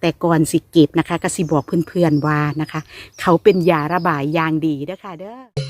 แต่ก่อนสิเก็บนะคะก็สิบอกเพื่อนๆว่านะคะ เขาเป็นยาระบายอย่างดีเด้อค่ะเด้อ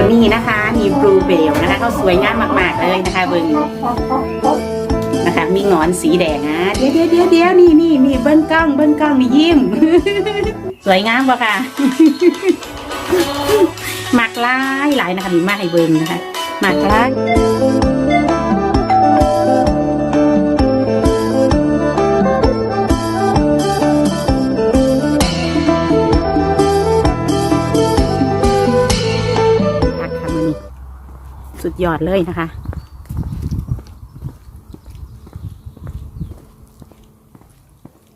ตัวนี้นะคะนีบลูเบลนะคะเขาสวยงามมาก ๆ เลยนะคะ เบิ้งนะคะ มีงอนสีแดงอะเดี๋ยวเดี๋ยวเดี๋ยวเดี๋ยวนี่นี่นี่เบิ้งกล้องเบิ้งกล้องนี่ยิ้ม สวยงามปะค่ะหมากลายหลายนะคะมีมาให้เบิ้งนะคะหมากลาย ยอดเลยนะคะ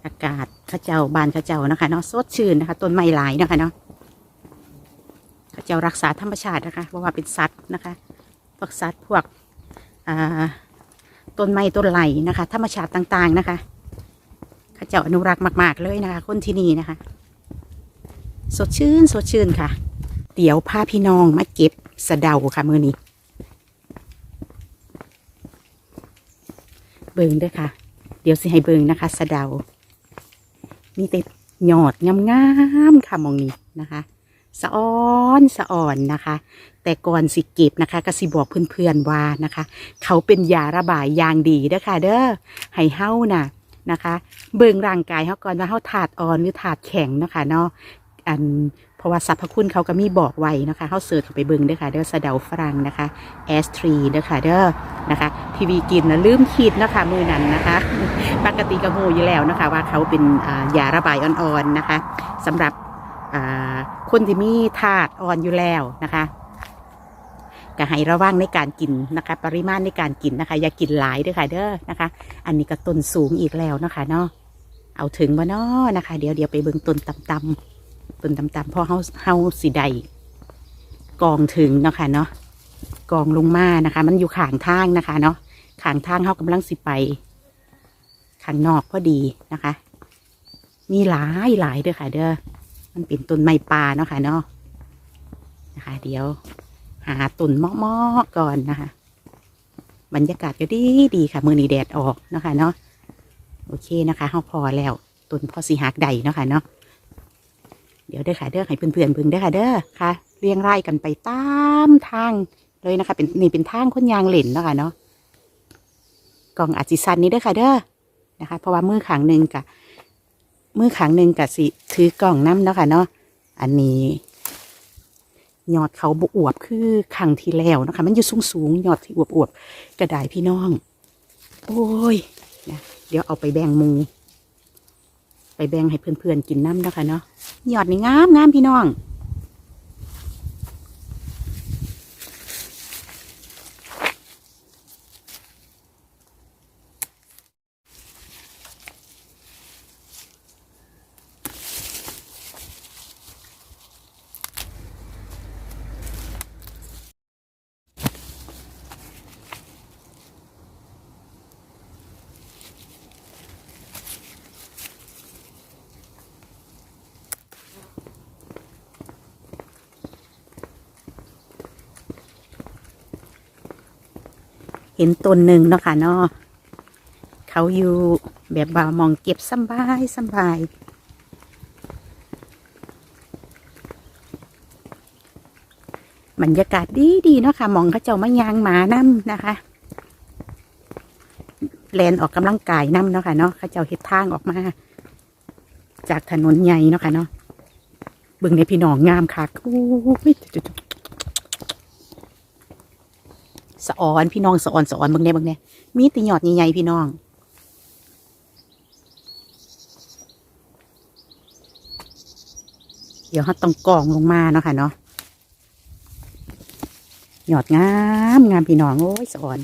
อากาศข้าเจ้าบานข้าเจ้านะคะเนาะสดชื่นนะคะต้นไม้หลายนะคะเนาะข้าเจ้ารักษาธรรมชาตินะคะเพราะว่าเป็นสัตว์นะคะพวกสัตว์พวกต้นไม้ต้นไหลนะคะ ธรรมชาติต่างๆนะคะข้าเจ้าอนุรักษ์มากๆเลยนะคะ คนที่นี่นะคะ สดชื่นสดชื่นค่ะ เดี๋ยวพาพี่น้องมาเก็บสะเดาค่ะมือนี้ เบิงด้วยค่ะ เดี๋ยวสิให้เบิงนะคะ สะเดา มีแต่หยอดงามๆค่ะมองนี้นะคะ สะอ้อนสะอ่อนนะคะ แต่ก่อนสิเก็บนะคะก็สิบอกเพื่อนๆว่านะคะ เขาเป็นยาระบายอย่างดีเด้อค่ะ เด้อให้เฮาน่ะนะคะ เบิงร่างกายเฮาก่อนว่าเฮาถาดอ่อนหรือถาดแข็งนะคะเนาะอัน เพราะว่าสรรพคุณเขาก็มีบอกไว้นะคะเขาเสิร์ชเข้าไปเบิ่งด้อค่ะ เด้อสะเดาฝรั่งนะคะแอสทรีเด้อค่ะเด้อนะคะ ทีวีกินนะลืมคิดนะคะมือนั้นนะคะ ปกติก็หูอยู่แล้วนะคะ ว่าเขาเป็นยาระบายอ่อนๆนะคะสำหรับคนที่มีธาตุอ่อนอยู่แล้วนะคะก็ให้ระวังในการกินนะคะ ปริมาณในการกินนะคะ อย่ากินหลายด้อค่ะ เด้อนะคะ อันนี้ก็ต้นสูงอีกแล้วนะคะเนาะเอาถึงบ่เนาะนะคะ เดี๋ยวเดี๋ยวไปเบิ่งต้นต่ำๆ ต้นต่ำๆพราะเฮาเฮาสีใดกองถึงเนาะค่ะเนาะกองลงมานะคะ มันอยู่ข้างทางนะคะ เนาะข้างทางเฮากำลังสิไปข้างนอกพอดีนะคะ มีหลายหลายเด้อค่ะ เด้อมันเป็นต้นไม้ป่าเนาะค่ะเนาะนะคะ เดี๋ยว หาต้นเมาะๆก่อนนะคะ บรรยากาศก็ดีดีค่ะ มือนีแดดออกเนาะคะเนาะโอเคนะคะเฮาพอแล้วต้นพอสีหักใดเนาะค่ะเนาะ เดี๋ยวเด้อค่ะเด้อให้เพื่อนๆเบิ่งเด้อค่ะเด้อค่ะเรียงรายกันไปตามทางเลยนะคะ เป็นนี่เป็นทางคนยางเหล่นนะคะเนาะกล่องอาจิซันนี้เด้อค่ะเด้อนะคะ เพราะว่ามือขางหนึ่งกับมือขางหนึ่งกับสิถือกล่องน้ำเนาะค่ะเนาะอันนี้ยอดเขาบอวบคือขังที่แล้วนะคะ มันอยู่สูงสูงยอดที่อวบอวบกระดายพี่น้อง โอ้ยนะเดี๋ยวเอาไปแบ่งมู ไปแบ่งให้เพื่อนๆกินน้ำนะคะเนาะยอดนี่งามงามพี่น้อง ห็นต้นหนึ่งเนาะค่ะเนาะเขาอยู่แบบบ่ามองเก็บสบายสบายบรรยากาศดีดีเนาะค่ะมองเขาเจ้ามายางหมานํนะคะแลนออกกำลังกายนํเนาะค่ะเนาะเขาเจ้าเฮ็ดทางออกมา จากถนนใหญ่เนาะค่ะเนาะเบิ่งในพี่น้องงามคักโอ้ย สะออนพี่น้องสะออนสะออนบางแน่บางแน่มีติหยอดใหญ่ๆพี่น้องเดี๋ยวเขาต้องกองลงมาเนาะค่ะเนาะหยอดงามงามพี่น้องโอ้ยสะออน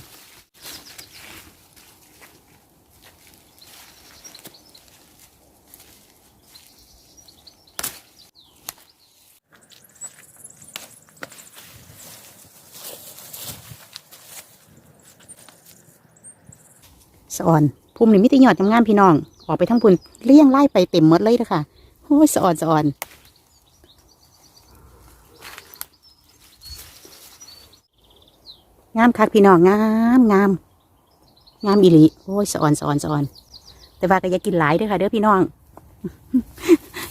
สะออนภูมินี่มิตรยอดงามพี่น้อง ออกไปทั้งพุ่นเลี่ยงไล่ไปเต็มหมดเลยเด้อค่ะโอ้ยสะออนสะออนงามคักพี่น้องงามงามงามอีหลีโอ้ยสะออนสะออนสะออน แต่ว่าก็อย่ากินหลายเด้อค่ะ เด้อพี่น้อง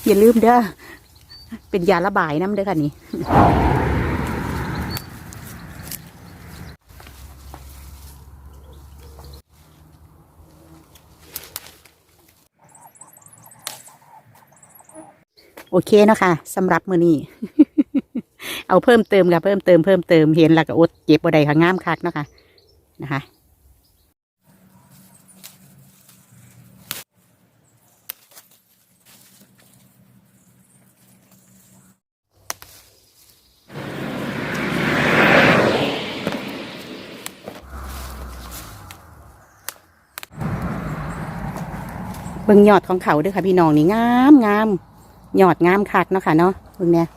อย่าลืมเด้อเป็นยาระบายน้ำเด้อค่ะนี่ เคเนาะค่ะสำหรับมือนี้ เอาเพิ่มเติมค่ะเพิ่มเติมเพิ่มเติมเห็นแล้วก็อดเก็บบ่ได้ค่ะงามคักเนาะค่ะนะคะเบิ่งยอดของเขาด้วยค่ะพี่น้องนี่งามงาม หยอดงามคักเนาะค่ะเนาะเบิ่งเนี่ย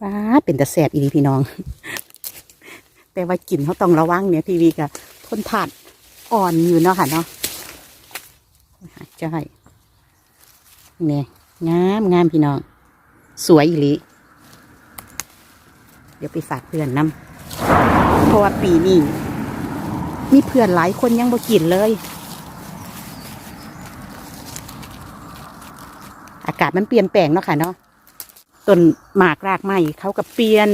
ป้าเป็นตะแสบอีดีพี่น้อง แต่ว่ากินเขาต้องระวังเนี่ยพี่วีกับทนถาดอ่อนอยู่เนาะค่ะเนาะใช่เนี่ยงามงามพี่น้อง สวยอีหลี เดี๋ยวไปฝากเพื่อนนำเพราะว่าปีนี้มีเพื่อนหลายคนยังบ่กินเลย อากาศมันเปลี่ยนแปลงเนาะค่ะเนาะต้นหมากรากไม้เขาก็เปลี่ยน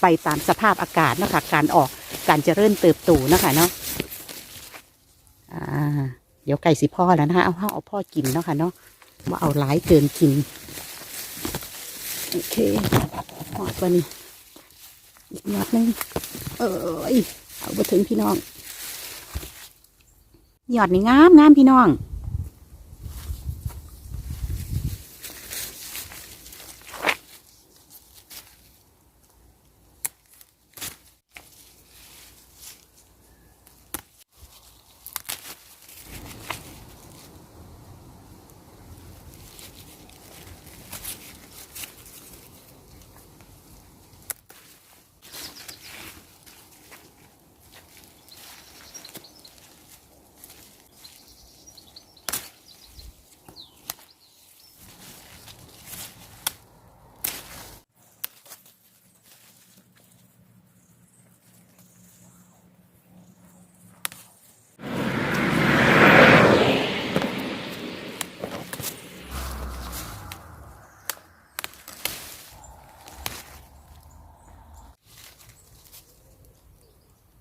ไปตามสภาพอากาศเนาะค่ะการออกการเจริญเติบโตเนาะค่ะเนาะเดี๋ยวไก่สิพ่อแล้วนะคะเอาข้าวเอาพ่อกินเนาะค่ะเนาะว่าเอาหลายเกินกิน โอเคหอดวันนี้ อีกหยอดหนึงเอ้ยเอาไปถึงพี่น้องหยอดนี่งามงามพี่น้อง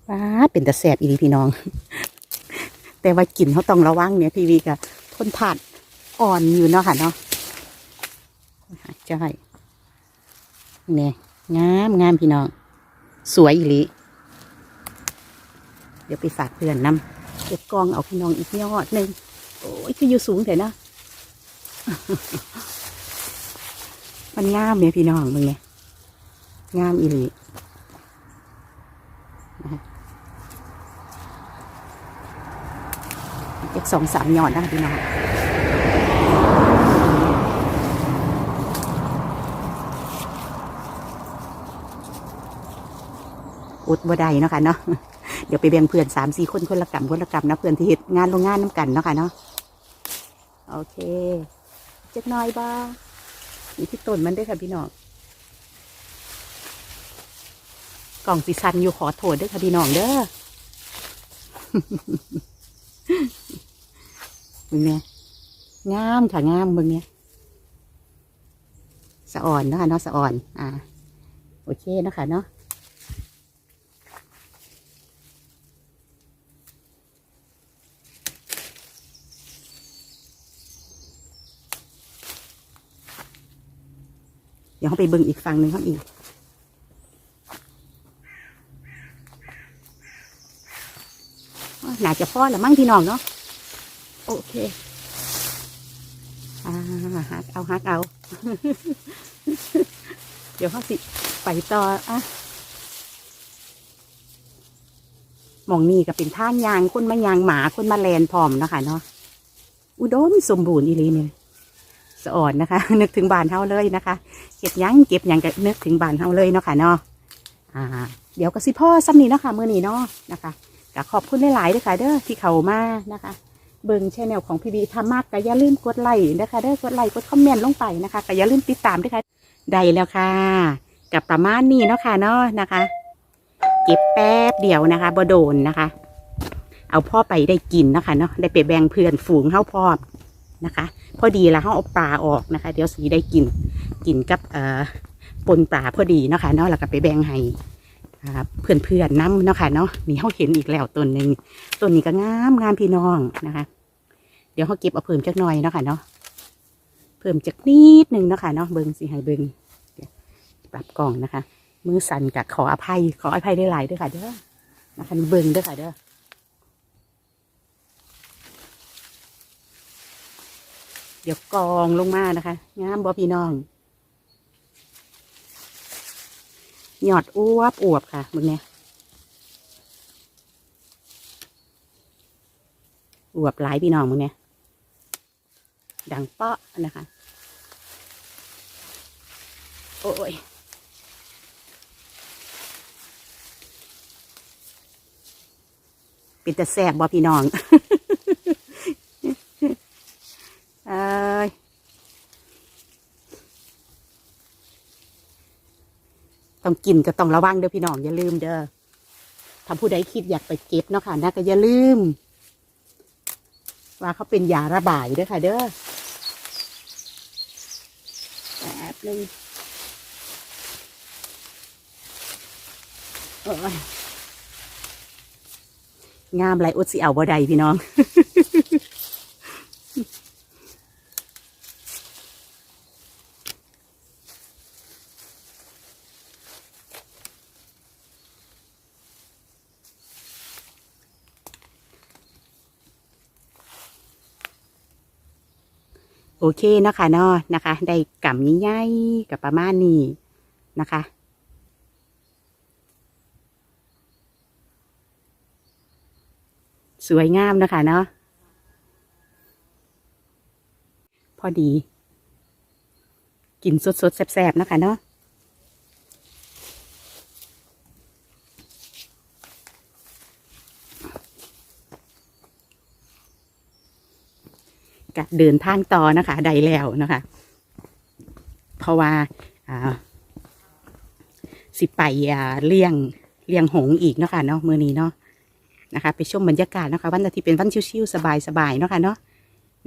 ว้าเป็นตะแสบอีดีพี่น้อง แต่ว่ากินเขาต้องระวังเนี่ยพี่วีกับทนถาดอ่อนอยู่เนาะค่ะเนาะใช่เนี่ยงามงามพี่น้อง สวยอีหลีเดี๋ยวไปฝากเพื่อนนำเก็บกองเอาพี่น้องอีกยอดหนึ่งโอ้ยคืออยู่สูงแต่นะมันงามเนี่ยพี่น้องมึงเนี่ยงามอีหลี เก็บสองสามหยอดนะคะพี่น้องอุดบ่ได้เนาะค่ะเนาะเดี๋ยวไปแบ่งเพื่อนสามสี่คนคนละกรรมคนละกรรมนะเพื่อนที่เฮ็ดงานโรงงานน้ำกันเนาะค่ะเนาะโอเคเจ็กน้อยบ้าอยู่ที่ต้นมันได้ค่ะพี่น้องกล่องสีสันอยู่ขอโทษด้วยค่ะพี่น้องเด้อ มึงเนี่ยงามค่ะงามมึงเนี่ยสะอ่อนเนาะคะเนาะสะอ่อน อ่า โอเคเนาะคะเนาะเดี๋ยวเขาไปเบิ่งอีกฝั่งหนึ่งเขาอีก อ๋อ น่าจะพ่อละมั้งพี่น้องเนาะโอเคอ่าฮักเอาฮักเอา เดี๋ยวเขาสิไปต่ออะมองนี่ก็เป็นท่านยางคนมายางหมาคนมาแลนพร้อมเนาะคะเนาะอุดมสมบูรณ์อีหลีเนี่ยสะอ่อนนะคะ นึกถึงบานเฮาเลยนะคะเก็บยังเก็บยังก็นึกถึงบานเฮาเลยเนาะค่ะเนาะอ่า เดี๋ยวก็สิพ่อซ้ำนี้เนาะค่ะมื้อนี้เนาะนะคะ ก็ขอบคุณหลายๆด้วยค่ะเด้อที่เขามานะคะ เบิ่งชแนลของพี่บีทำมากก็อย่าลืมกดไลค์นะคะเด้อกดไลค์กดคอมเมนต์ลงไปนะคะก็อย่าลืมติดตามด้วยค่ะได้แล้วค่ะกับประมาณนี้เนาะค่ะเนาะนะคะเก็บแป๊บเดียวนะคะบ่โดนนะคะ เอาพ่อไปได้กินนะคะเนาะได้ไปแบ่งเพื่อนฝูงเฮาพร้อมนะคะ พอดีแล้วเฮาเอาปลาออกนะคะ เดี๋ยวสีได้กินกินกับเอ่อปนปลาพอดีเนาะค่ะเนาะแล้วก็ไปแบ่งให้ เพื่อนเพื่อนน้ำเนาะค่ะเนาะนี่เขาเห็นอีกแล้วต้นหนึ่งต้นนี้ก็งามงามพี่น้องนะคะ เดี๋ยวเขาเก็บเอาเพิ่มจักหน่อยเนาะค่ะเนาะเพิ่มจักนิดหนึ่งเนาะค่ะเนาะเบิ้งสิให้เบิ้งปรับกล่องนะคะ มือสั่นกับขออภัย ขออภัยได้หลายด้วยค่ะเด้อนะคะเบิ้งด้วยค่ะเด้อเดี๋ยวกองลงมานะคะงามบ่พี่น้อง หยอดอ้วบอวบค่ะมึงเนี่ยอวบหลายพี่น้องมึงเนี่ยดังเปาะนะคะ โอ้ยเป็นแต่แสบบ่พี่น้องเอ้ย ต้องกินก็ต้องระวังเด้อพี่น้องอย่าลืมเด้อถ้าผู้ใดคิดอยากไปเก็บเนาะค่ะนะก็อย่าลืม ว่าเขาเป็นยาระบายเด้อค่ะ เด้อแป๊บนึงโอ้ยงามไรอดสิเอาบ่ใดพี่น้อง โอเคเนาะคะเนาะนะคะ ได้กำนี้ย่ายกับประมาณนี้นะคะสวยงามนะคะเนาะพอดี กินสดๆแซ่บๆนะคะเนาะ ก็เดินทางต่อนะคะได้แล้วนะคะ เพราะว่าสิไปเลี้ยงเลี้ยงหงอีกเนาะค่ะเนาะมือนี้เนาะนะคะ ไปชมบรรยากาศนะคะวันอาทิตย์เป็นวันชิวๆสบายๆเนาะค่ะเนาะ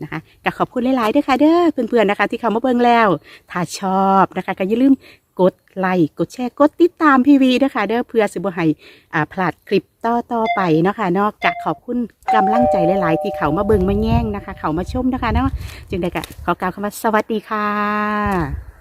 นะคะก็ขอบคุณหลายๆด้วยค่ะเด้อเพื่อนๆนะคะ ที่เข้ามาเบิ่งแล้ว ถ้าชอบนะคะก็อย่าลืม กดไลค์กดแชร์กดติดตามพี่วีนะคะเด้อเพื่อสิบ่ให้อ่าพลาดคลิปต่อต่อไปเนาะค่ะเนาะกะขอบคุณกำลังใจหลายๆ ที่เขามาเบิ่งมาแย่งนะคะ เขามาชมนะคะเนาะจึงได้กะขอกล่าวคำว่าสวัสดีค่ะ